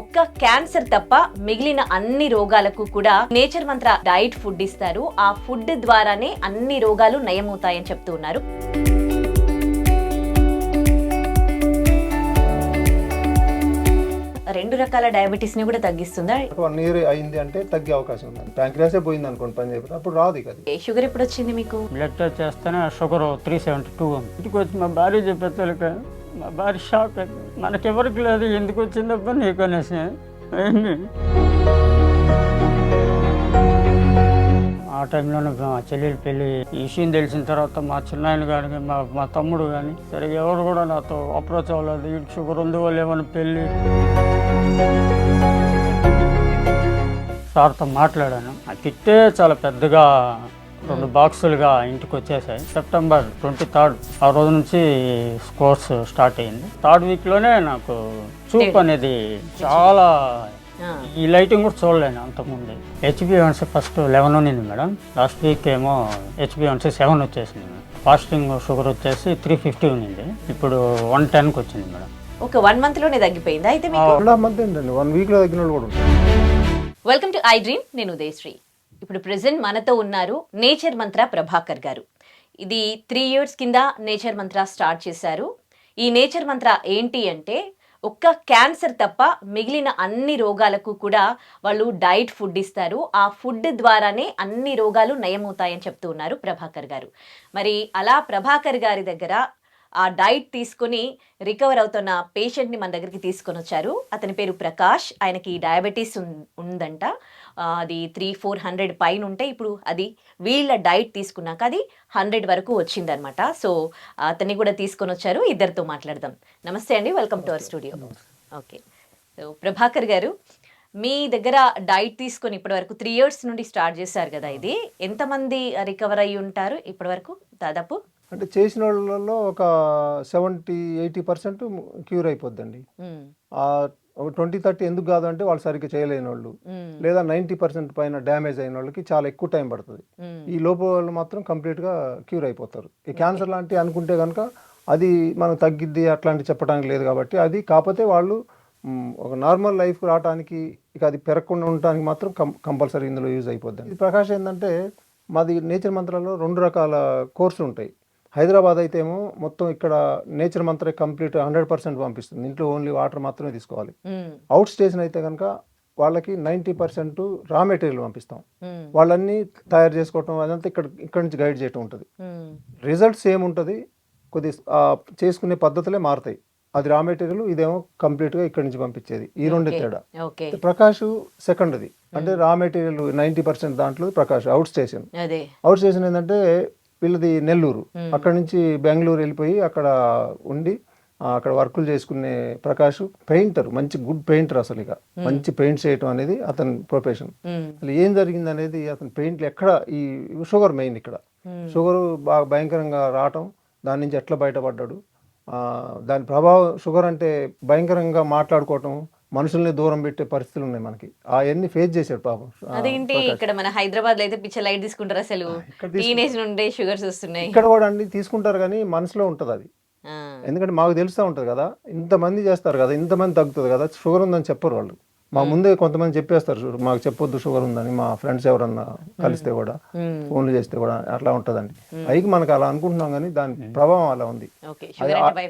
ఒక్క క్యాన్సర్ తప్ప మిగిలిన అన్ని రోగాలకు కూడా నేచర్ మంత్ర డైట్ ఫుడ్ ఇస్తారు. ఆ ఫుడ్ ద్వారానే అన్ని రోగాలు నయమవుతాయని చెప్తూ ఉన్నారు. రెండు రకాల డయాబెటీస్ని కూడా తగ్గిస్తుందా? వన్ ఇయర్ అయింది అంటే తగ్గే అవకాశం ఉంది. ప్యాంక్రియాసే పోయింది అనుకోండి పని చేయకపోతే. అప్పుడు రాదు ఏ షుగర్ ఎప్పుడు వచ్చింది మీకు? బ్లడ్ టెస్ట్ చేస్తేనే షుగర్ త్రీ సెవెంటీ టూ ఉంది. ఇంటికి వచ్చి మా భార్య చెప్పేసరికి మా భార్య షాక్ అయింది మనకెవరికి లేదు ఎందుకు వచ్చిందబ్బా నీకు అనేసి. అయింది ఆ టైంలోనే మా చెల్లెలు పెళ్ళి ఈ విషయం తెలిసిన తర్వాత మా చిన్నాయన కానీ మా మా తమ్ముడు కానీ సరే ఎవరు కూడా నాతో అప్రోచ్ అవ్వలేదు. వీడికి షుగర్ ఉంది వాళ్ళు ఏమైనా పెళ్ళి సార్తో మాట్లాడాను. ఆ తిట్టే చాలా పెద్దగా రెండు బాక్సులుగా ఇంటికి వచ్చేసాయి సెప్టెంబర్ ట్వంటీ థర్డ్ ఆ రోజు నుంచి కోర్స్ స్టార్ట్ అయింది. థర్డ్ వీక్లోనే నాకు చూపు అనేది చాలా ఈ లైటింగ్ కూడా చూడలేను అంతకుముందు. HB one C first eleven ఉన్నింది మేడం. లాస్ట్ వీక్ ఏమో హెచ్బి వన్సీ సెవెన్ వచ్చేసింది ఫాస్టింగ్ షుగర్ వచ్చేసి త్రీ ఫిఫ్టీ ఉన్నింది. ఇప్పుడు వన్ టెన్కి వచ్చింది మేడం. ఒక వన్ మంత్లోనే తగ్గిపోయిందా? అయితే మీకు వన్ వన్ వీక్లో తగ్గిన కూడా ఉంటారు వెల్కమ్ టు ఐ డ్రీమ్ నేను ఉదయశ్రీ. ఇప్పుడు ప్రెసెంట్ మనతో ఉన్నారు నేచర్ మంత్ర ప్రభాకర్ గారు. ఇది త్రీ ఇయర్స్ కింద నేచర్ మంత్ర స్టార్ట్ చేశారు. ఈ నేచర్ మంత్ర ఏంటి అంటే ఒక్క క్యాన్సర్ తప్ప మిగిలిన అన్ని రోగాలకు కూడా వాళ్ళు డైట్ ఫుడ్ ఇస్తారు. ఆ ఫుడ్ ద్వారానే అన్ని రోగాలు నయమవుతాయని చెప్తూ ఉన్నారు ప్రభాకర్ గారు. మరి అలా ప్రభాకర్ గారి దగ్గర ఆ డైట్ తీసుకొని రికవర్ అవుతున్న పేషెంట్ని మన దగ్గరికి తీసుకొని వచ్చారు. అతని పేరు ప్రకాష్. ఆయనకి డయాబెటీస్ ఉందంట. అది త్రీ ఫోర్ హండ్రెడ్ పైన ఉంటే ఇప్పుడు అది వీళ్ళ డైట్ తీసుకున్నాక అది హండ్రెడ్ వరకు వచ్చిందనమాట సో అతన్ని కూడా తీసుకొని వచ్చారు. ఇద్దరితో మాట్లాడదాం. నమస్తే అండి. Welcome to our studio. Okay. So Prabhakar గారు మీ దగ్గర డైట్ తీసుకొని ఇప్పటి వరకు త్రీ ఇయర్స్ నుండి స్టార్ట్ చేశారు కదా ఇది. ఎంతమంది రికవర్ అయ్యి ఉంటారు ఇప్పటి వరకు? దాదాపు? అంటే చేసిన వాళ్ళలో ఒక సెవెంటీ ఎయిటీ పర్సెంట్ క్యూర్ అయిపోద్దండి. ట్వంటీ థర్టీ ఎందుకు కాదు అంటే వాళ్ళు సరిగ్గా చేయలేని వాళ్ళు లేదా నైంటీ పర్సెంట్ పైన డ్యామేజ్ అయిన వాళ్ళకి చాలా ఎక్కువ టైం పడుతుంది. ఈ లోపు వాళ్ళు మాత్రం కంప్లీట్గా క్యూర్ అయిపోతారు. ఈ క్యాన్సర్ లాంటివి అనుకుంటే కనుక అది మనం తగ్గిద్ది అట్లాంటి చెప్పడానికి లేదు కాబట్టి అది కాకపోతే వాళ్ళు ఒక నార్మల్ లైఫ్ రావడానికి ఇక అది పెరగకుండా ఉండడానికి మాత్రం కం కంపల్సరీ ఇందులో యూజ్ అయిపోద్ది ఇది ప్రకాష్ ఏంటంటే మాది నేచర్ మంత్రాల్లో రెండు రకాల కోర్సులు ఉంటాయి హైదరాబాద్ అయితే ఏమో మొత్తం ఇక్కడ నేచర్ మంత్రే కంప్లీట్ హండ్రెడ్ పర్సెంట్ పంపిస్తుంది. ఇంట్లో ఓన్లీ వాటర్ మాత్రమే తీసుకోవాలి. అవుట్ స్టేషన్ అయితే కనుక వాళ్ళకి నైంటీ పర్సెంట్ రా మెటీరియల్ పంపిస్తాం. వాళ్ళన్నీ తయారు చేసుకోవటం అదంతా ఇక్కడ ఇక్కడ నుంచి గైడ్ చేయటం ఉంటుంది. రిజల్ట్ సేమ్ ఉంటుంది. కొద్ది చేసుకునే పద్ధతులే మారుతాయి. అది రా మెటీరియల్ ఇదేమో కంప్లీట్గా ఇక్కడి నుంచి పంపించేది. ఈ రెండే తేడా. ప్రకాష్ సెకండ్ది. అంటే రా మెటీరియల్ నైంటీ పర్సెంట్ దాంట్లో Prakash out station. Out station ఏంటంటే వీళ్ళది నెల్లూరు. అక్కడ నుంచి బెంగళూరు వెళ్ళిపోయి అక్కడ ఉండి అక్కడ వర్కులు చేసుకునే ప్రకాష్ పెయింటర్ మంచి గుడ్ పెయింటర్ అసలు ఇక. మంచి పెయింట్ చేయటం అనేది అతని ప్రొఫెషన్. అసలు ఏం జరిగింది అనేది అతని పెయింట్లు ఎక్కడ ఈ షుగర్ మెయిన్ ఇక్కడ. షుగర్ బాగా భయంకరంగా రావటం దాని నుంచి ఎట్లా బయటపడ్డాడు దాని ప్రభావం షుగర్ అంటే భయంకరంగా మాట్లాడుకోవటం మనుషుల్ని దూరం పెట్టే పరిస్థితులు ఉన్నాయి మనకి. అవన్నీ ఫేస్ చేశాడు పాపం. అదేంటి? ఇక్కడ మన హైదరాబాద్లో అయితే పిచ్చ లైట్ తీసుకుంటారు అసలు. టీనేజ్ నుండే షుగర్స్ వస్తున్నాయి. ఇక్కడ కూడా అన్ని తీసుకుంటారు కానీ మనసులో ఉంటుంది అది. ఎందుకంటే మాకు తెలుస్తూ ఉంటుంది కదా ఇంతమంది చేస్తారు కదా ఇంతమంది తగ్గుతుంది కదా షుగర్ ఉందని చెప్పరు వాళ్ళు. మా ముందే కొంతమంది చెప్పేస్తారు "షుగర్ మాకు చెప్పొద్దు షుగర్ ఉందని మా ఫ్రెండ్స్ ఎవరన్నా కలిస్తే కూడా ఫోన్లు చేస్తే కూడా అట్లా ఉంటుందండి. పైకి మనకు అలా అనుకుంటున్నాం కానీ దాని ప్రభావం అలా ఉంది. ఓకే షుగర్ అంటే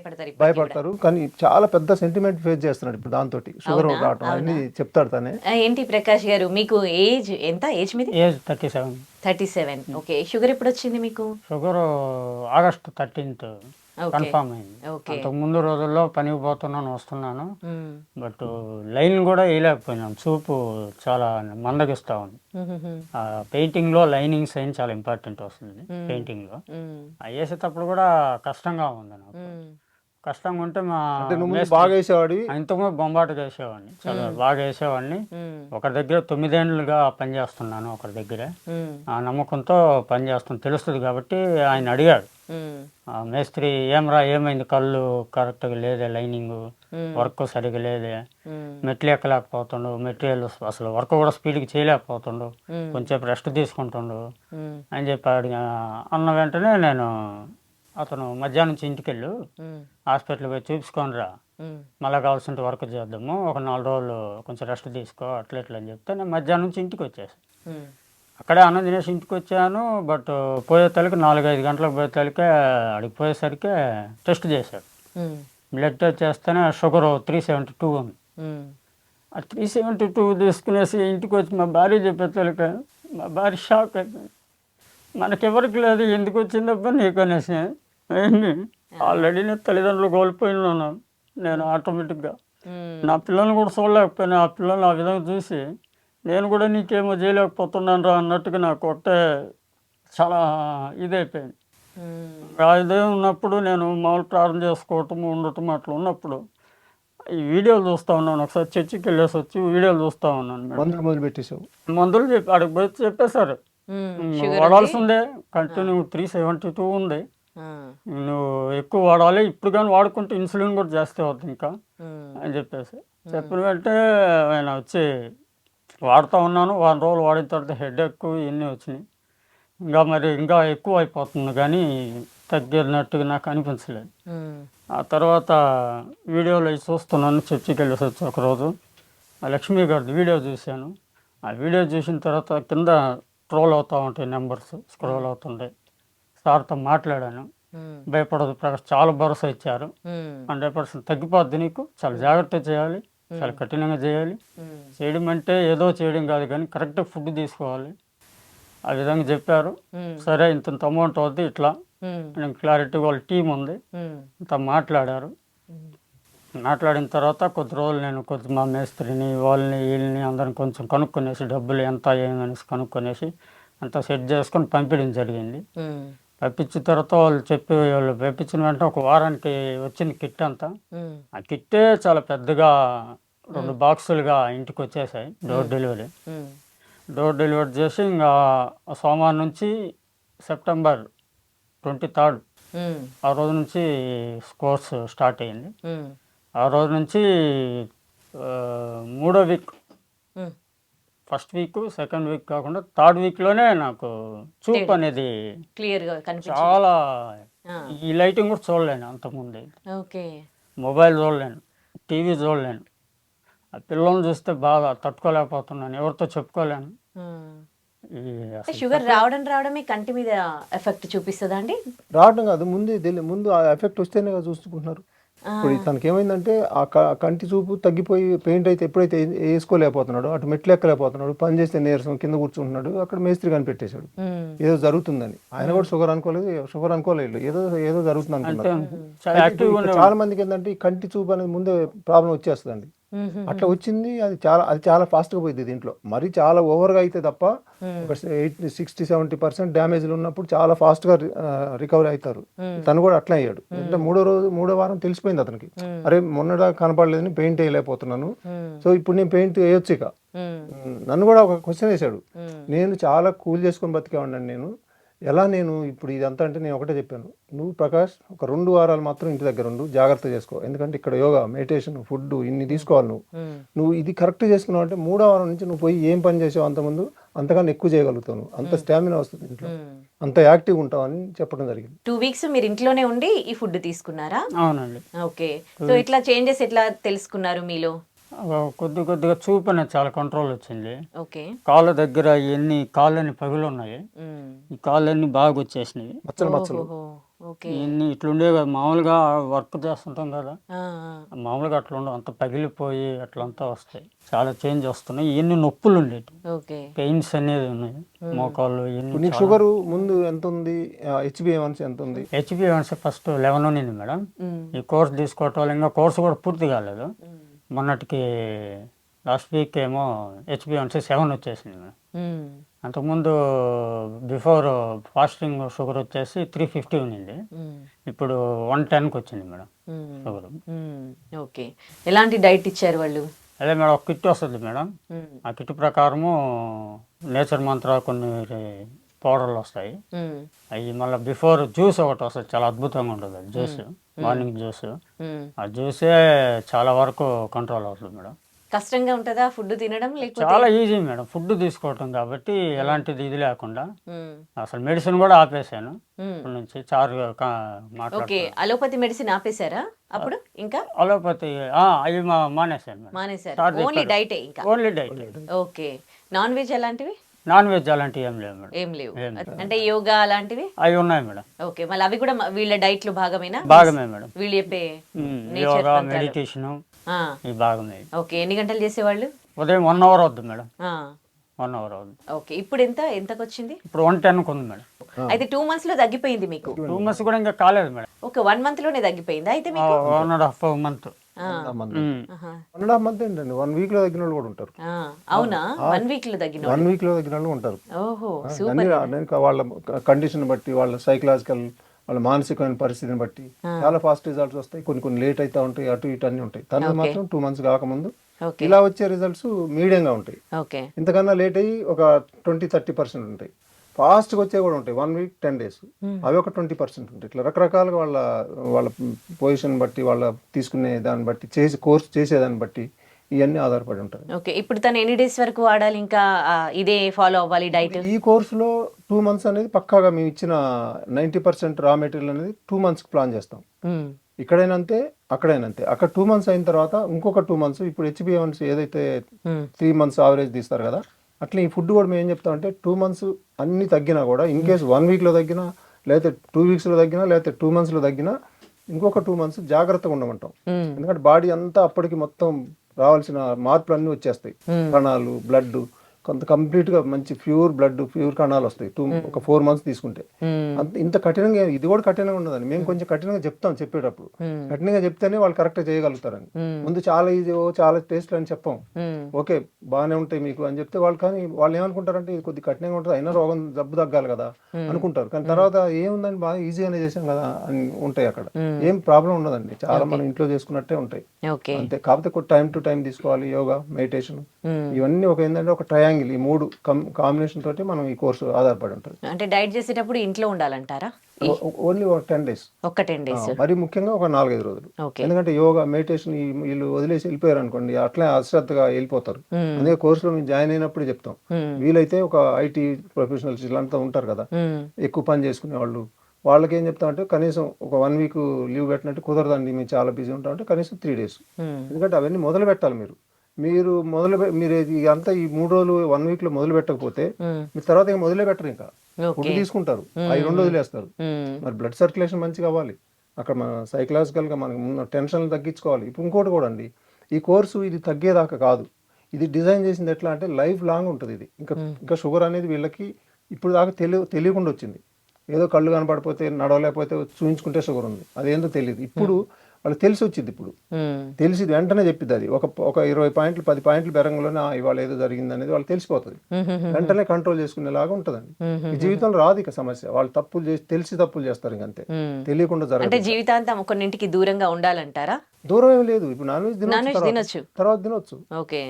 భయపడతారు కానీ చాలా పెద్ద సెంటిమెంట్ ఫేస్ చేస్తున్నాడు ఇప్పుడు దాంతో షుగర్ రావటం అన్ని చెప్తాడు తనే. ఏంటి ప్రకాష్ గారు మీకు ఏజ్ ఎంత? ఏజ్ మీది? Age thirty seven. Thirty seven. Okay sugar ఎప్పుడు వచ్చింది మీకు? Sugar August thirteenth. కన్ఫామ్ అయింది. అంతకు ముందు రోజుల్లో పనికి పోతున్నాను వస్తున్నాను. ఉమ్, బట్ లైన్ కూడా వేయలేకపోయినాం. చూపు చాలా మందగిస్తూ ఉంది. ఆ పెయింటింగ్లో లైనింగ్స్ అయిన చాలా ఇంపార్టెంట్ వస్తుంది పెయింటింగ్లో. ఉమ్, ఆ వేసేటప్పుడు కూడా కష్టంగా ఉంది నాకు. కష్టంగా ఉంటే మా అంటే నువ్వు ముందు బాగా వేసేవాడివి? ఇంతకుముందు బొంబాటుగా వేసేవాడిని. చాలా బాగా వేసేవాడిని. ఒకరి దగ్గర తొమ్మిదేళ్ళుగా పనిచేస్తున్నాను ఒకరి దగ్గర. ఆ నమ్మకంతో పనిచేస్తాను. తెలుస్తుంది కాబట్టి ఆయన అడిగాడు. ఆ మేస్త్రి ఏమరా ఏమైంది? కళ్ళు కరెక్ట్గా లేదే లైనింగ్ వర్క్ సరిగ్గా లేదే. మెట్లు ఎక్కలేకపోతుండు మెటీరియల్ అసలు వర్క్ కూడా స్పీడ్కి చేయలేకపోతుండు. కొంచెం రెస్ట్ తీసుకుంటుండు అని చెప్పి అడిగా. అన్న వెంటనే నేను అతను మధ్యాహ్నం నుంచి ఇంటికి వెళ్ళు హాస్పిటల్ పోయి చూపించుకొని రా మళ్ళీ కావాల్సిన వర్క్ చేద్దాము ఒక నాలుగు రోజులు కొంచెం రెస్ట్ తీసుకో అట్లా ఇట్లా అని చెప్తే నేను మధ్యాహ్నం నుంచి ఇంటికి వచ్చేసాను అక్కడే అన్నం తినేసి ఇంటికి వచ్చాను బట్ పోయే తలకి నాలుగు ఐదు గంటలకు పోయే తలకే అడిగి పోయేసరికి టెస్ట్ చేశాడు. ఉమ్, బ్లడ్ టెస్ట్ చేస్తేనే షుగర్ త్రీ సెవెంటీ టూ ఉంది. ఆ త్రీ సెవెంటీ టూ తీసుకునేసి ఇంటికి వచ్చి మా భార్య చెప్పే తలక మా భార్య షాక్ అయిపోయింది మనకెవరికి లేదు ఎందుకు వచ్చిందబ్బా నీకు అనేసి. ఏంటి ఆల్రెడీ నేను తల్లిదండ్రులు కోల్పోయి ఉన్నాను నేను ఆటోమేటిక్గా. నా పిల్లల్ని కూడా చూడలేకపోయినా ఆ పిల్లల్ని ఆ విధంగా చూసి నేను కూడా నీకేమో చేయలేకపోతున్నాను రా అన్నట్టుగా నాకు ఒకటే చాలా ఇదైపోయింది. ఇదే ఉన్నప్పుడు నేను మామూలు ప్రార్థన చేసుకోవటం ఉండటం అట్లా ఉన్నప్పుడు ఈ వీడియోలు చూస్తూ ఉన్నాను. ఒకసారి చర్చికి వెళ్ళేసి వచ్చి వీడియోలు చూస్తూ ఉన్నాను మేడం మందులు మొదలు పెట్టేశావు. మందులు చెప్పి అక్కడికి పోయి చెప్పేశారు. వాడాల్సిందే కంటిన్యూ త్రీ సెవెంటీ టూ ఉంది. నువ్వు ఎక్కువ వాడాలి. ఇప్పుడు కానీ వాడుకుంటే ఇన్సులిన్ కూడా జాస్తి అవుతుంది ఇంకా అని చెప్పేసి. చెప్పిన వెంటనే ఆయన వచ్చి వాడుతూ ఉన్నాను. వారం రోజులు వాడిన తర్వాత హెడ్ ఎక్కువ ఇవన్నీ వచ్చినాయి. ఇంకా మరి ఇంకా ఎక్కువ అయిపోతుంది కానీ తగ్గినట్టుగా నాకు అనిపించలేదు. ఆ తర్వాత వీడియోలో అవి చూస్తున్నాను. చర్చికి వెళ్ళేసి వచ్చి ఒకరోజు ఆ లక్ష్మీ గారిది వీడియో చూశాను. ఆ వీడియో చూసిన తర్వాత కింద ట్రోల్ అవుతూ ఉంటాయి నెంబర్స్. స్క్రోల్ అవుతుంటాయి. సార్తో మాట్లాడాను. భయపడదు ప్రకాష్. చాలా భరోసా ఇచ్చారు. హండ్రెడ్ పర్సెంట్ తగ్గిపోద్ది నీకు. చాలా జాగ్రత్త చేయాలి. చాలా కఠినంగా చేయాలి. చేయడం అంటే ఏదో చేయడం కాదు కానీ కరెక్ట్ ఫుడ్ తీసుకోవాలి. ఆ విధంగా చెప్పారు. సరే ఇంత అమౌంట్ అవుద్ది ఇట్లా. నేను క్లారిటీ వాళ్ళ టీం ఉంది. ఇంత మాట్లాడారు. మాట్లాడిన తర్వాత కొద్ది రోజులు నేను కొద్ది మా మేస్త్రిని వాళ్ళని వీళ్ళని అందరిని కొంచెం కనుక్కొనేసి డబ్బులు ఎంత అయ్యిందనేసి కనుక్కొనేసి అంతా సెట్ చేసుకొని పంపించడం జరిగింది. పంపించిన తర్వాత వాళ్ళు చెప్పి వాళ్ళు పంపించిన వెంటనే ఒక వారానికి వచ్చింది కిట్ అంతా. ఆ కిట్టే చాలా పెద్దగా రెండు బాక్సులుగా ఇంటికి వచ్చేసాయి డోర్ డెలివరీ. డోర్ డెలివరీ చేసి ఇంకా సోమవారం నుంచి సెప్టెంబర్ ట్వంటీ థర్డ్ ఆ రోజు నుంచి కోర్స్ స్టార్ట్ అయ్యింది. ఆ రోజు నుంచి మూడో week. First week second week కాకుండా థర్డ్ వీక్లోనే నాకు చూపు అనేది చాలా ఈ లైటింగ్ కూడా చూడలేను అంతకుముందు. మొబైల్ చూడలేను టీవీ చూడలేను. ఆ పిల్లల్ని చూస్తే బాగా తట్టుకోలేకపోతున్నాను ఎవరితో చెప్పుకోలేను. షుగర్ రావడం రావడమే కంటి మీద ఎఫెక్ట్ చూపిస్తుందా అండి? రావడం కాదు ముందే ముందు ఆ ఎఫెక్ట్ వస్తేనే కదా చూసుకుంటున్నారు. ఇప్పుడు తనకి ఏమైందంటే ఆ క- కంటి చూపు తగ్గిపోయి పెయింట్ అయితే ఎప్పుడైతే వేసుకోలేకపోతున్నాడు అటు మెట్లు ఎక్కలేకపోతున్నాడు పని చేస్తే నీరసం కింద కూర్చుంటున్నాడు అక్కడ మేస్త్రి కనిపెట్టేశాడు. ఏదో జరుగుతుందని. ఆయన కూడా షుగర్ అనుకోలేదు షుగర్ అనుకోలేదు ఏదో ఏదో జరుగుతుంది అనుకున్నారు చాలా మందికి ఏంటంటే ఈ కంటి చూపు అనేది ముందే ప్రాబ్లం వచ్చేస్తుందండి. అట్లా వచ్చింది అది చాలా అది చాలా ఫాస్ట్గా పోయింది దీంట్లో. మరి చాలా ఓవర్గా అయితే తప్ప ఒక ఎయిట్ సిక్స్టీ సెవెంటీ పర్సెంట్ డ్యామేజ్లు ఉన్నప్పుడు చాలా ఫాస్ట్గా రికవరీ అవుతారు. తను కూడా అట్లా అయ్యాడు. అంటే మూడో రోజు మూడో వారం తెలిసిపోయింది అతనికి. అరే మొన్నడా కనపడలేదని పెయింట్ వేయలేకపోతున్నాను. సో ఇప్పుడు నేను పెయింట్ వేయొచ్చు ఇక. నన్ను కూడా ఒక క్వశ్చన్ వేశాడు. నేను చాలా కూల్ చేసుకొని బతికే ఉన్నాను నేను. ఎలా నేను ఇప్పుడు ఇదంతా అంటే నేను ఒకటే చెప్పాను. నువ్వు ప్రకాష్ ఒక రెండు వారాలు మాత్రం ఇంటి దగ్గర ఉండు జాగ్రత్త చేసుకో. ఎందుకంటే ఇక్కడ యోగా మెడిటేషన్ ఫుడ్ ఇన్ని తీసుకోవాలి నువ్వు. నువ్వు ఇది కరెక్ట్ చేసుకున్నావు అంటే మూడో వారం నుంచి నువ్వు పోయి ఏం పని చేసావు అంతకుముందు అంతకన్నా ఎక్కువ చేయగలుగుతావు నువ్వు. అంత స్టామినా వస్తుంది ఇంట్లో. అంత యాక్టివ్ ఉంటావు అని చెప్పడం జరిగింది. టూ వీక్స్ మీరు ఇంట్లోనే ఉండి ఈ ఫుడ్ తీసుకున్నారా? అవునండి. ఓకే. సో ఇట్లా చేంజెస్ ఎట్లా తెలుసుకున్నారు మీలో? కొద్ది కొద్దిగా చూపు అనేది చాలా కంట్రోల్ వచ్చింది. ఓకే. కాళ్ళ దగ్గర ఇవన్నీ కాళ్ళని పగులు ఉన్నాయి. ఈ కాళ్ళన్నీ బాగా వచ్చేసినాయి మచ్చలు మచ్చలు. కదా మామూలుగా వర్క్ చేస్తుంటాం కదా. మామూలుగా అట్లా ఉండవు అంత పగిలిపోయి అట్లంతా వస్తాయి. చాలా చేంజ్ వస్తున్నాయి. ఇవన్నీ నొప్పులు ఉండేవి ఓకే. పెయిన్స్ అనేది ఉన్నాయి. మోకాళ్ళు నీకు షుగర్ ముందు ఎంత ఉంది? హెచ్బిఎంసీ ఎంత ఉంది? హెచ్బి ఫస్ట్ లెవెన్ ఉన్నింది మేడం. ఈ కోర్స్ తీసుకోవటం వల్ల ఇంకా కోర్స్ కూడా పూర్తి కాలేదు. మొన్నటికి లాస్ట్ వీక్ ఏమో హెచ్బి సెవెన్ వచ్చేసింది మేడం. అంతకుముందు బిఫోర్ ఫాస్టింగ్ షుగర్ వచ్చేసి త్రీ ఫిఫ్టీ ఉమ్, ఇప్పుడు వన్ టెన్కి వచ్చింది మేడం షుగర్. ఓకే. ఎలాంటి డైట్ ఇచ్చారు వాళ్ళు? అదే మేడం ఒక కిట్ వస్తుంది మేడం. ఆ కిట్ ప్రకారము నేచర్ మంత్ర కొన్ని పౌడర్లు వస్తాయి. అవి మళ్ళీ బిఫోర్ జ్యూస్ ఒకటి వస్తుంది. చాలా అద్భుతంగా ఉంటుంది అది జ్యూస్. Morning juice. ఆ జ్యూసే చాలా వరకు కంట్రోల్ అవుతుంది మేడం. కష్టంగా ఉంటుందా ఫుడ్ తినడం చాలా ఈజీ మేడం. ఫుడ్ తీసుకోవటం కాబట్టి ఎలాంటిది ఇది లేకుండా. అసలు మెడిసిన్ కూడా ఆపేసాను మ్మ్. ఇప్పటి నుంచి చారు ఓకే. అలోపతి మెడిసిన్ ఆపేశారా అప్పుడు ఇంకా? అలోపతి అవి మానేశాను మానేశారు. ఓన్లీ. డైటే ఇంకా? Only diet. Okay. Non veg అలాంటివి నాన్ వెజ్ అలాంటివి ఏం లేవు మేడం. ఏం లేవు. ఏం అంటే యోగా అలాంటివి? అవి ఉన్నాయి మేడం. ఓకే మళ్ళీ అవి కూడా మ- వీళ్ళ డైట్లో భాగమేనా? భాగమే మేడం. వీళ్ళు చెప్పే మ్మ్. నేచర్ యోగా మంత్రాలు. మెడిటేషను ఆ, ఈ భాగమే. ఓకే ఎన్ని గంటలు చేసేవాళ్ళు? ఉదయం వన్ అవర్ అవుద్ది మేడం. ఆ, వన్ అవర్ అవుద్ది. ఓకే ఇప్పుడు ఎంత ఎంతకు వచ్చింది ఇప్పుడు వన్ టెన్కి ఉంది మేడం. అయితే టూ మంత్స్లో తగ్గిపోయింది మీకు? టూ మంత్స్ కూడా ఇంకా కాలేదు మేడం. ఓకే వన్ మంత్లోనే తగ్గిపోయింది? అయితే మీకు? One and half month. One and half month ఏంటండి? వన్ వీక్లో తగ్గిన వాళ్ళు కూడా ఉంటారు. ఆ, అవునా? వన్ వీక్లో తగ్గిన వన్ వీక్లో తగ్గిన వాళ్ళు ఉంటారు. ఓహో వాళ్ళ కండిషన్ బట్టి వాళ్ళ సైకలాజికల్ వాళ్ళ మానసికమైన పరిస్థితిని బట్టి చాలా ఫాస్ట్ రిజల్ట్స్ వస్తాయి. కొన్ని కొన్ని లేట్ అవుతా ఉంటాయి అటు ఇటు అన్ని ఉంటాయి. తనది మాత్రం టూ మంత్స్ కాకముందు ఇలా వచ్చే రిజల్ట్స్ మీడియంగా ఉంటాయి. ఓకే. ఇంతకన్నా లేట్ అయ్యి ఒక ట్వంటీ థర్టీ పర్సెంట్ ఉంటాయి. ఫాస్ట్గా వచ్చే కూడా ఉంటాయి. One week ten days. అవి ఒక ట్వంటీ పర్సెంట్ ఉంటాయి. ఇట్లా రకరకాలుగా వాళ్ళ వాళ్ళ పొజిషన్ బట్టి వాళ్ళ తీసుకునే దాన్ని బట్టి చేసి కోర్స్ చేసేదాన్ని బట్టి ఇవన్నీ ఆధారపడి ఉంటాయి. ఓకే. ఇప్పుడు తను ఎన్ని డేస్ వరకు వాడాలి? ఇంకా ఇదే ఫాలో అవ్వాలి డైట్? ఈ కోర్సులో టూ మంత్స్ అనేది పక్కాగా మేము ఇచ్చిన నైంటీ పర్సెంట్ రా మెటీరియల్ అనేది టూ మంత్స్కి ప్లాన్ చేస్తాం. ఇక్కడైనా అంతే అక్కడైనా అంతే అక్కడ టూ మంత్స్ అయిన తర్వాత ఇంకొక టూ మంత్స్ ఇప్పుడు హెచ్బిఎన్స్ ఏదైతే త్రీ మంత్స్ ఆవరేజ్ తీస్తారు కదా అట్లా ఈ ఫుడ్ కూడా మేము ఏం చెప్తామంటే టూ మంత్స్ అన్ని తగ్గినా కూడా ఇన్ కేసు వన్ వీక్లో తగ్గినా లేకపోతే టూ వీక్స్లో తగ్గినా లేకపోతే టూ మంత్స్లో తగ్గినా ఇంకొక టూ మంత్స్ జాగ్రత్తగా ఉండమంటాం. ఎందుకంటే బాడీ అంతా అప్పటికి మొత్తం రావాల్సిన మార్పులు అన్నీ వచ్చేస్తాయి కణాలు బ్లడ్ కొంత కంప్లీట్గా మంచి ప్యూర్ బ్లడ్ ప్యూర్ కణాలు వస్తాయి. టూ ఒక ఫోర్ మంత్స్ తీసుకుంటే. అంత ఇంత కఠినంగా ఇది కూడా కఠినంగా ఉండదండి. మేము కొంచెం కఠినంగా చెప్తాం చెప్పేటప్పుడు. కఠినంగా చెప్తేనే వాళ్ళు కరెక్ట్ చేయగలుగుతారని. ముందు చాలా ఈజీ ఓ చాలా టేస్ట్ అని చెప్పాం. ఓకే బాగానే ఉంటాయి మీకు అని చెప్తే వాళ్ళు కానీ వాళ్ళు ఏమనుకుంటారంటే ఇది కొద్ది కఠినంగా ఉంటుంది అయినా రోగం జబ్బు తగ్గాలి కదా అనుకుంటారు. కానీ తర్వాత ఏముందని బాగా ఈజీగానే చేసాం కదా అని ఉంటాయి అక్కడ. ఏం ప్రాబ్లం ఉండదండి. చాలా మనం ఇంట్లో చేసుకున్నట్టే ఉంటాయి. అంతే. కాకపోతే టైం టు టైం తీసుకోవాలి. యోగా మెడిటేషన్ ఇవన్నీ ఒక ఏంటంటే ఒక ట్రయాంగిల్ ఈ మూడు కాంబినేషన్ తోటి మనం ఈ కోర్సు ఆధారపడి ఉంటుంది. అంటే డైట్ చేసేటప్పుడు ఇంట్లో ఉండాలంటారా? ఓన్లీ ఒక టెన్ డేస్ ఒక్క టెన్ డేస్ మరి ముఖ్యంగా ఒక నాలుగైదు రోజులు. ఎందుకంటే యోగా మెడిటేషన్ వీళ్ళు వదిలేసి వెళ్ళిపోయారు అనుకోండి అట్లే అశ్రద్ధగా వెళ్ళిపోతారు. అందుకే కోర్సులో మేము జాయిన్ అయినప్పుడు చెప్తాం. వీలైతే ఒక ఐటీ ప్రొఫెషనల్స్ ఇలాంతా ఉంటారు కదా. ఎక్కువ పని చేసుకునే వాళ్ళు. వాళ్ళకి ఏం చెప్తామంటే కనీసం ఒక వన్ వీక్ లీవ్ పెట్టినట్టు కుదరదండి మేము చాలా బిజీ ఉంటామంటే కనీసం త్రీ డేస్ ఎందుకంటే అవన్నీ మొదలు పెట్టాలి మీరు. మీరు మొదలు మీరు అంతా ఈ మూడు రోజులు వన్ వీక్లో మొదలు పెట్టకపోతే మీరు తర్వాత ఇంకా మొదలే పెట్టరు ఇంకా. ఫుడ్ తీసుకుంటారు. అవి రెండు వదిలేస్తారు. మరి బ్లడ్ సర్క్యులేషన్ మంచిగా అవ్వాలి. అక్కడ మన సైకలాజికల్గా మనకు ఉన్న టెన్షన్ తగ్గించుకోవాలి. ఇప్పుడు ఇంకోటి కూడా అండి. ఈ కోర్సు ఇది తగ్గేదాకా కాదు. ఇది డిజైన్ చేసింది ఎట్లా అంటే లైఫ్ లాంగ్ ఉంటుంది ఇది. ఇంకా ఇంకా షుగర్ అనేది వీళ్ళకి ఇప్పుడు దాకా తెలియ తెలియకుండా వచ్చింది. ఏదో కళ్ళు కనపడిపోతే నడవలేకపోతే చూయించుకుంటే షుగర్ ఉంది. అదేందో తెలియదు ఇప్పుడు వాళ్ళకి తెలిసి వచ్చింది ఇప్పుడు తెలిసి వెంటనే చెప్పిద్ది అది. ఒక ఒక ఇరవై పాయింట్లు పది పాయింట్లు బెరంగంలోనే "ఆ, ఇవాళ ఏదో జరిగింది అనేది వాళ్ళకి తెలిసిపోతుంది. వెంటనే కంట్రోల్ చేసుకునేలాగా ఉంటుందండి. ఈ జీవితంలో రాదు ఇక సమస్య. వాళ్ళు తప్పులు చేసి తెలిసి తప్పులు చేస్తారు ఇంకంతే తెలియకుండా అంటే జరగదు జీవితాంతం కొన్నింటికి దూరంగా ఉండాలంటారా? దూరం ఏం లేదు. ఇప్పుడు నాన్ వెజ్ తినొచ్చు. తర్వాత తినొచ్చు. ఓకే.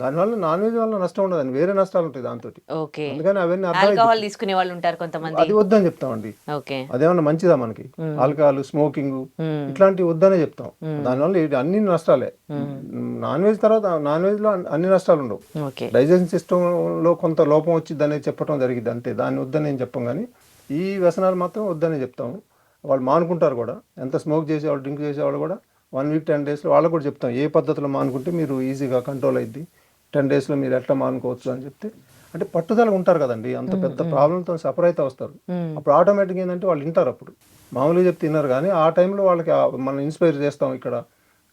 దానివల్ల నాన్ వెజ్ వల్ల నష్టం ఉండదండి వేరే నష్టాలు ఉంటాయి దాంతో ఓకే. అందుకని అవన్నీ అర్థం ఆల్కహాల్ తీసుకునే వాళ్ళు ఉంటారు కొంతమంది. అది వద్దని చెప్తామండి. ఓకే. అదేమన్నా మంచిదా మనకి? ఆల్కహాల్ స్మోకింగ్ ఇట్లాంటివి వద్దనే చెప్తాం. దానివల్ల అన్ని నష్టాలే. నాన్ వెజ్ తర్వాత నాన్ వెజ్లో అన్ని నష్టాలు ఉండవు. డైజెషన్ సిస్టమ్లో కొంత లోపం వచ్చింది అనేది చెప్పడం జరిగింది అంతే. దాన్ని వద్దని నేను చెప్పం కానీ ఈ వ్యసనాలు మాత్రం వద్దనే చెప్తాము. వాళ్ళు మానుకుంటారు కూడా. ఎంత స్మోక్ చేసేవాళ్ళు డ్రింక్ చేసేవాళ్ళు కూడా వన్ వీక్ టెన్ డేస్లో వాళ్ళకు కూడా చెప్తాం. ఏ పద్ధతిలో మానుకుంటే మీరు ఈజీగా కంట్రోల్ అయింది టెన్ డేస్లో మీరు ఎట్లా మానుకోవచ్చు అని చెప్తే అంటే పట్టుదలగా ఉంటారు కదండి. అంత పెద్ద ప్రాబ్లంతో సఫర్ అయితే వస్తారు. అప్పుడు ఆటోమేటిక్గా ఏంటంటే వాళ్ళు వింటారు అప్పుడు. మామూలుగా చెప్తే విన్నారు కానీ ఆ టైంలో వాళ్ళకి మనం ఇన్స్పైర్ చేస్తాం ఇక్కడ.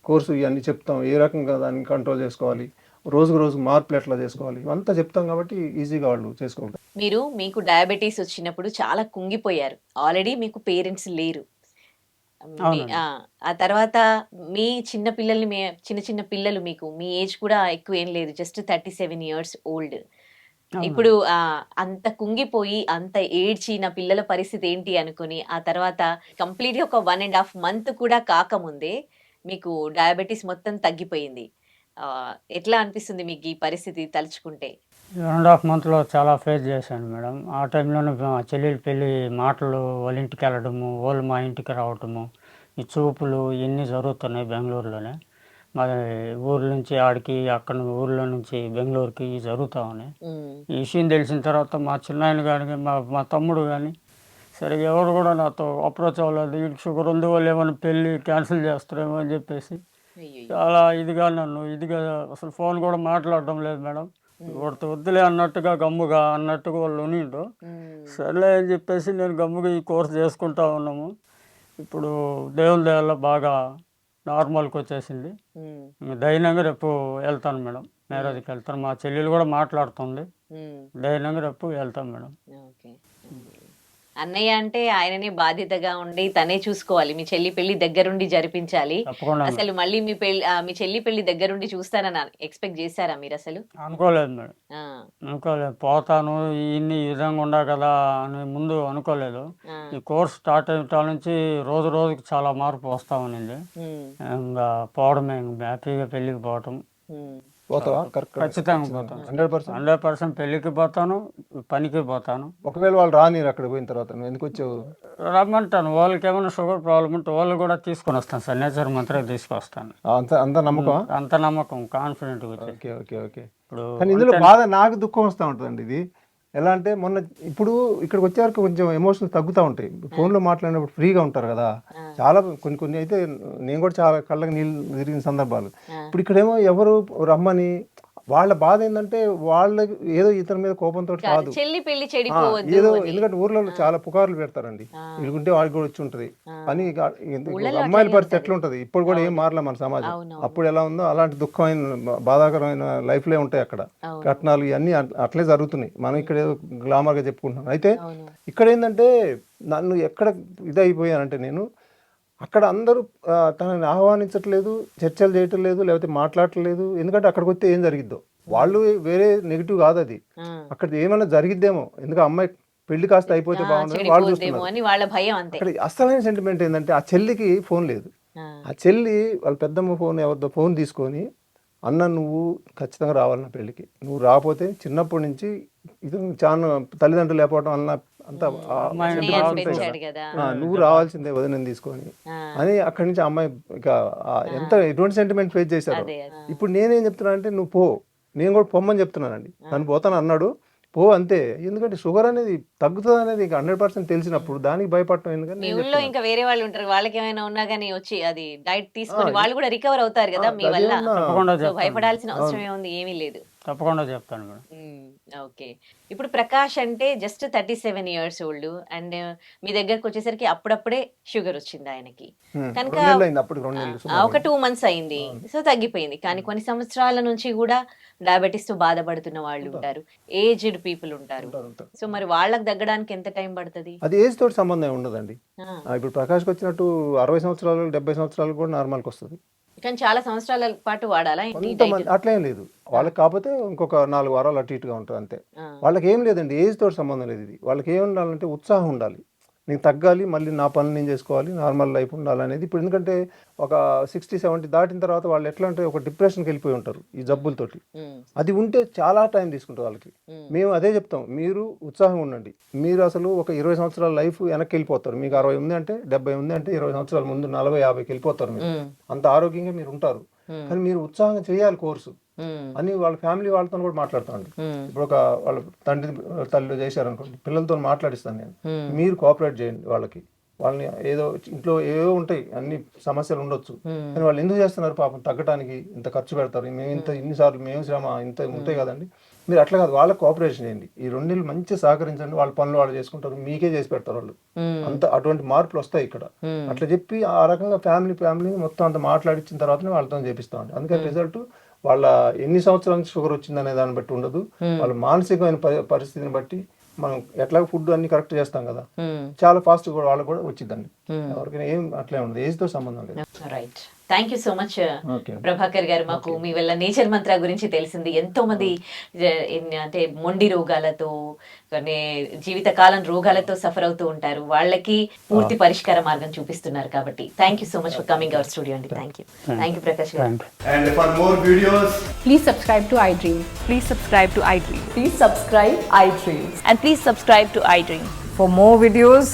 కోర్సు ఇవన్నీ చెప్తాం. ఏ రకంగా దాన్ని కంట్రోల్ చేసుకోవాలి? రోజుకు రోజు మార్పులు ఎట్లా చేసుకోవాలి? ఇవంతా చెప్తాం కాబట్టి ఈజీగా వాళ్ళు చేసుకుంటారు మీరు మీకు డయాబెటీస్ వచ్చినప్పుడు చాలా కుంగిపోయారు. ఆల్రెడీ మీకు పేరెంట్స్ లేరు. ఆ, ఆ తర్వాత మీ చిన్న పిల్లల్ని మీ చిన్న చిన్న పిల్లలు మీకు మీ ఏజ్ కూడా ఎక్కువ ఏం లేదు. Just thirty seven years old. ఇప్పుడు ఆ, అంత కుంగిపోయి అంత ఏడ్చి నా పిల్లల పరిస్థితి ఏంటి అనుకుని ఆ తర్వాత కంప్లీట్గా ఒక వన్ అండ్ హాఫ్ మంత్ కూడా కాకముందే మీకు డయాబెటీస్ మొత్తం తగ్గిపోయింది. ఆ, ఎట్లా అనిపిస్తుంది మీకు ఈ పరిస్థితి తలుచుకుంటే? వన్ అండ్ హాఫ్ మంత్లో చాలా ఫేస్ చేశాను మేడం. ఆ టైంలోనే మా చెల్లెలు పెళ్ళి మాటలు వాళ్ళ ఇంటికి వెళ్ళడము వాళ్ళు మా ఇంటికి రావటము ఈ చూపులు ఇవన్నీ జరుగుతున్నాయి బెంగళూరులోనే. మా ఊర్ల నుంచి ఆడికి అక్కడ ఊర్లో నుంచి బెంగళూరుకి జరుగుతూ ఉన్నాయి. ఈ విషయం తెలిసిన తర్వాత మా చిన్నాయన కానీ మా మా తమ్ముడు కానీ సరే ఎవరు కూడా నాతో అప్రోచ్ అవ్వలేదు. వీడికి షుగర్ ఉంది వాళ్ళు ఏమైనా పెళ్ళి క్యాన్సిల్ చేస్తారేమో అని చెప్పేసి. చాలా ఇదిగా నన్ను ఇదిగా అసలు ఫోన్ కూడా మాట్లాడడం లేదు మేడం. వాడితో వద్దులే అన్నట్టుగా గమ్ముగా అన్నట్టుగా వాళ్ళు ఉనిండు సర్లే అని చెప్పేసి నేను గమ్ముగా ఈ కోర్స్ చేసుకుంటా ఉన్నాము. ఇప్పుడు దేవుని దయవల్ల బాగా నార్మల్కి వచ్చేసింది. ధైర్యంగా రేపు వెళ్తాను మేడం. మ్యారేజ్కి వెళ్తాను. మా చెల్లెలు కూడా మాట్లాడుతుంది. ధైర్యంగా రేపు వెళ్తాం మేడం. అన్నయ్య అంటే ఆయననే బాధ్యతగా ఉండి తనే చూసుకోవాలి. మీ చెల్లి పెళ్ళి దగ్గరుండి జరిపించాలి. అసలు మళ్ళీ మీ పెళ్ళి మీ చెల్లి పెళ్ళి దగ్గరుండి చూస్తానని ఎక్స్పెక్ట్ చేశారా మీరు అసలు? అనుకోలేదు మేడం. అనుకోలేదు. పోతాను ఇన్ని విధంగా ఉండా కదా అని ముందు అనుకోలేదు. ఈ కోర్స్ స్టార్ట్ అయిన నుంచి రోజు రోజుకి చాలా మార్పు వస్తా ఉన్నింది ఇంకా పోవడమే హ్యాపీగా పెళ్ళికి పోవటం. పోతావా? కరెక్ట్. ఖచ్చితంగా పోతాను. Hundred percent? హండ్రెడ్ పర్సెంట్ పెళ్ళికి పోతాను పనికి పోతాను. ఒకవేళ వాళ్ళు రానిరు అక్కడ పోయిన తర్వాత నువ్వు ఎందుకు వచ్చావు? రమ్మంటాను. వాళ్ళకి ఏమైనా షుగర్ ప్రాబ్లం ఉంటే వాళ్ళు కూడా తీసుకొని వస్తాను సార్. నేచర్ మంత్రే తీసుకొస్తాను. అంత అంత నమ్మకం అంత నమ్మకం కాన్ఫిడెంట్ ఓకే ఓకే ఓకే. ఇప్పుడు కానీ ఇందులో బాధ నాకు దుఃఖం వస్తూ ఉంటుందండి ఇది. ఎలా అంటే మొన్న ఇప్పుడు ఇక్కడికి వచ్చేవరకు కొంచెం ఎమోషనల్ తగ్గుతూ ఉంటాయి. ఫోన్లో మాట్లాడినప్పుడు ఫ్రీగా ఉంటారు కదా. చాలా కొన్ని కొన్ని అయితే నేను కూడా చాలా కళ్ళకి నీళ్ళు తిరిగిన సందర్భాలు. ఇప్పుడు ఇక్కడేమో ఎవరు రమ్మని వాళ్ళ బాధ ఏంటంటే వాళ్ళకి ఏదో ఇతని మీద కోపంతో కాదు ఏదో ఎందుకంటే ఊర్లో చాలా పుకార్లు పెడతారండి. వీళ్ళకుంటే వాళ్ళకి కూడా వచ్చి ఉంటది. అని అమ్మాయిల పరిస్థితి ఎట్లా ఉంటది ఇప్పుడు కూడా ఏం మారలే మన సమాజం. అప్పుడు ఎలా ఉందో అలాంటి దుఃఖమైన బాధాకరమైన లైఫ్లే ఉంటాయి అక్కడ. కట్నాలు ఇవన్నీ అట్- అట్లే జరుగుతున్నాయి. మనం ఇక్కడ ఏదో గ్లామర్గా చెప్పుకుంటున్నాం. అయితే ఇక్కడ ఏంటంటే నన్ను ఎక్కడ ఇదైపోయానంటే నేను అక్కడ అందరూ తనని ఆహ్వానించట్లేదు చర్చలు చేయటం లేదు లేకపోతే మాట్లాడట్లేదు. ఎందుకంటే అక్కడికి వస్తే ఏం జరిగిద్దో? వాళ్ళు వేరే నెగిటివ్ కాదు అది. అక్కడ ఏమైనా జరిగిద్దేమో? ఎందుకంటే అమ్మాయి పెళ్ళి కాస్త అయిపోతే బాగుంటుంది వాళ్ళు చూస్తున్నారు. అసలైన సెంటిమెంట్ ఏంటంటే ఆ చెల్లికి ఫోన్ లేదు. ఆ, చెల్లి వాళ్ళ పెద్దమ్మ ఫోన్ ఎవరిదో ఫోన్ తీసుకొని అన్న నువ్వు ఖచ్చితంగా రావాలి నా పెళ్ళికి నువ్వు రాకపోతే చిన్నప్పటి నుంచి ఇది చాలా తల్లిదండ్రులు లేకపోవడం వలన అంత నువ్వు రావాల్సిందే వదిన తీసుకొని. అని అక్కడి నుంచి అమ్మాయి ఇక ఎంత ఎటువంటి సెంటిమెంట్ ఫేస్ చేశారు. ఇప్పుడు నేనేం చెప్తున్నా అంటే నువ్వు పో. నేను కూడా పొమ్మని చెప్తున్నానండి. తను పోతాను అన్నాడు. పో అంతే. ఎందుకంటే షుగర్ అనేది తగ్గుతుంది అనేది హండ్రెడ్ పర్సెంట్ తెలిసినప్పుడు దానికి భయపడటం ఎందుకంటే ఊళ్ళో ఇంకా వేరే వాళ్ళు ఉంటారు. వాళ్ళకి ఏమైనా ఉన్నా కానీ వచ్చి అది డైట్ తీసుకొని వాళ్ళు కూడా రికవర్ అవుతారు కదా మీ వల్ల. భయపడాల్సిన అవసరం ఏముంది ఏమీ లేదు. తప్పకుండా చెప్తాను మేడం ఓకే. ఇప్పుడు ప్రకాష్ అంటే just thirty seven years old and మీ దగ్గరకు వచ్చేసరికి అప్పుడప్పుడే షుగర్ వచ్చింది ఆయనకి. కనుక రెండు నెలలు అయింది అప్పుడు రెండు నెలలు. ఆ, ఒక టూ మంత్స్ అయింది. సో తగ్గిపోయింది. కానీ కొన్ని సంవత్సరాల నుంచి కూడా డయాబెటీస్తో బాధపడుతున్న వాళ్ళు ఉంటారు. ఏజ్డ్ పీపుల్ ఉంటారు. సో మరి వాళ్ళకి తగ్గడానికి ఎంత టైం పడుతుంది? అది ఏజ్ తోటి సంబంధం ఉండదండి. ఇప్పుడు ప్రకాష్కి వచ్చినట్టు అరవై సంవత్సరాలు డెబ్బై సంవత్సరాలు కూడా నార్మల్కి వస్తుంది. కానీ చాలా సంవత్సరాల పాటు వాడాలా? అట్లేం లేదు. వాళ్ళకి కాకపోతే ఇంకొక నాలుగు వారాలు అటు ఇటుగా ఉంటుంది అంతే. వాళ్ళకి ఏం లేదండి ఏజ్ తోటి సంబంధం లేదు ఇది. వాళ్ళకి ఏం ఉండాలంటే ఉత్సాహం ఉండాలి. నేను తగ్గాలి మళ్ళీ నా పనులు నేను చేసుకోవాలి నార్మల్ లైఫ్ ఉండాలనేది ఇప్పుడు ఎందుకంటే ఒక సిక్స్టీ సెవెంటీ దాటిన తర్వాత వాళ్ళు ఎట్లా అంటే ఒక డిప్రెషన్కి వెళ్ళిపోయి ఉంటారు ఈ జబ్బులతోటి. అది ఉంటే చాలా టైం తీసుకుంటుంది వాళ్ళకి. మేము అదే చెప్తాం మీరు ఉత్సాహంగా ఉండండి. మీరు అసలు ఒక ఇరవై సంవత్సరాల లైఫ్ వెనక్కి వెళ్ళిపోతారు. మీకు అరవై ఉంది అంటే డెబ్బై ఉంది అంటే ఇరవై సంవత్సరాల ముందు నలభై యాభైకి వెళ్ళిపోతారు మీరు. అంత ఆరోగ్యంగా మీరు ఉంటారు. కానీ మీరు ఉత్సాహంగా చేయాలి కోర్సు. అని వాళ్ళ ఫ్యామిలీ వాళ్ళతో కూడా మాట్లాడుతాను ఇప్పుడు ఒక వాళ్ళ తండ్రి తల్లి చేశారనుకోండి పిల్లలతో మాట్లాడిస్తాను నేను. మీరు కోఆపరేట్ చేయండి వాళ్ళకి. వాళ్ళని ఏదో ఇంట్లో ఏవో ఉంటాయి అన్ని సమస్యలు ఉండొచ్చు. కానీ వాళ్ళు ఎందుకు చేస్తున్నారు పాపం? తగ్గడానికి ఇంత ఖర్చు పెడతారు. మేము ఇంత ఇన్నిసార్లు మేము శ్రమ ఇంత ఉంటాయి కదండి. మీరు అట్లా కాదు వాళ్ళకి కోఆపరేషన్ చేయండి. ఈ రెండు నెలలు మంచిగా సహకరించండి. వాళ్ళ పనులు వాళ్ళు చేసుకుంటారు. మీకే చేసి పెడతారు వాళ్ళు. అంత అటువంటి మార్పులు వస్తాయి ఇక్కడ. అట్లా చెప్పి ఆ రకంగా ఫ్యామిలీ ఫ్యామిలీ మొత్తం అంత మాట్లాడించిన తర్వాతనే వాళ్ళతో చేపిస్తామండి అందుకని రిజల్ట్ వాళ్ళ ఎన్ని సంవత్సరాల నుంచి షుగర్ వచ్చిందనే దాన్ని బట్టి ఉండదు. వాళ్ళ మానసికమైన పరి- పరిస్థితిని బట్టి మనం ఎట్లా ఫుడ్ అన్ని కరెక్ట్ చేస్తాం కదా. చాలా ఫాస్ట్ కూడా వాళ్ళకి కూడా వచ్చిందండి. ఎవరికైనా ఏం అట్లే ఉండదు. ఏజ్తో సంబంధం లేదు. Right thank you so much Prabhakar garu. మాకు మీ వల్ల నేచర్ మంత్ర గురించి తెలిసింది. ఎంతో మంది అంటే మొండి రోగాలతో కొన్ని జీవితకాలం రోగాలతో సఫర్ అవుతూ ఉంటారు. వాళ్ళకి పూర్తి పరిష్కార మార్గం చూపిస్తున్నారు కాబట్టి. Thank you so much for coming our studio అండి. Thank you thank you Prakash garu. And for more videos Please subscribe to iDream. Please subscribe to iDream. Please subscribe iDream. And please subscribe to iDream. For more videos,